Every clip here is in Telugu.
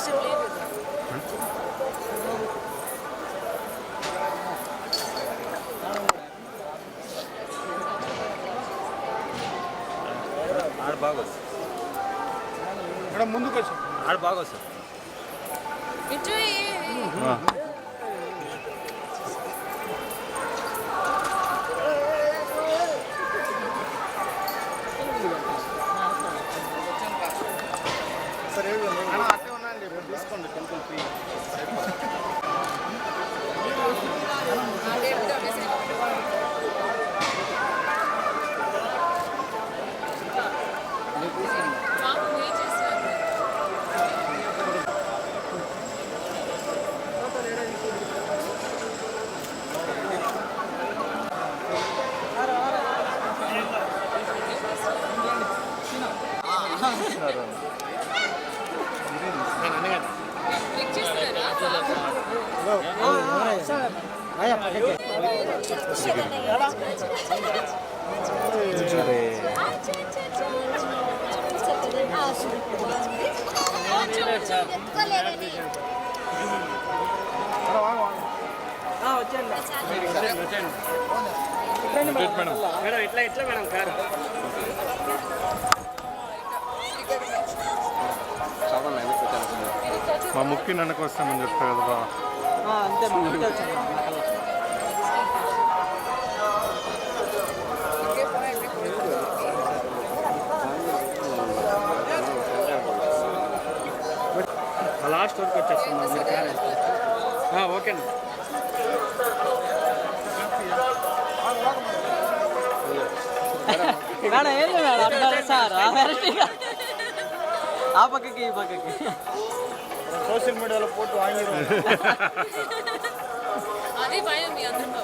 లేదు ఆడ బాగా వస్తుంది మేడం ముందుకు వచ్చి ఆడ బాగా సరే. క్లిక్ చేస్తున్నారా మేడం ఇట్లా ఇట్లా మేడం కారు మా ముక్కి నన్నకు వస్తామని చెప్పా కదా లాస్ట్ వరకు వచ్చేస్తాం మీరు. కారు ఓకే అండి. మేడం ఏం మేడం సార్. ఆ పక్కకి ఈ పక్కకి. సోషల్ మీడియాలో పోటీ వాంగిరు అదే భయం మీ అందరితో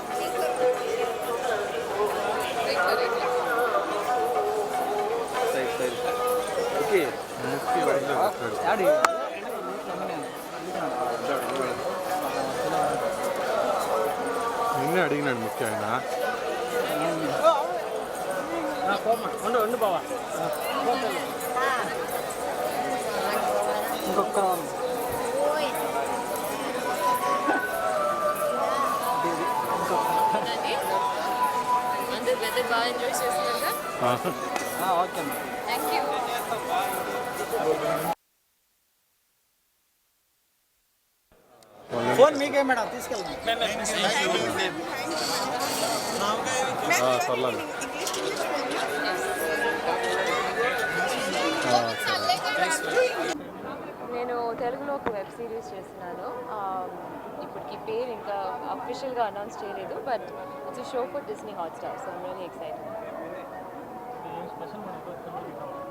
రైట్, రైట్. ముక్కి వదిలేదు డాడీ నిన్నే అడిగినాడు ముఖ్య ఆయన ఉండు ఉండు బావా ఇంకొక అందరు వెదర్ బాగా ఎంజాయ్ చేస్తున్నారా okay madam thank you phone మీకే మేడం తీసుకెళ్ళండి సర్లేదు తెలుగులో ఒక వెబ్ సిరీస్ చేస్తున్నాను. ఇప్పటికి పేరు ఇంకా అఫీషియల్గా అనౌన్స్ చేయలేదు but it's show for Disney Hotstar so I'm really excited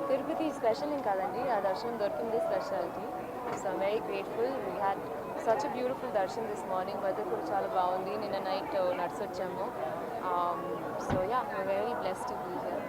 Tirupati special ఏం కాదండి ఆ దర్శనం దొరికింది speciality so very grateful we had such beautiful darshan this morning weather కూడా చాలా బాగుంది. నిన్న night నడిచొచ్చాము so yeah very blessed to be here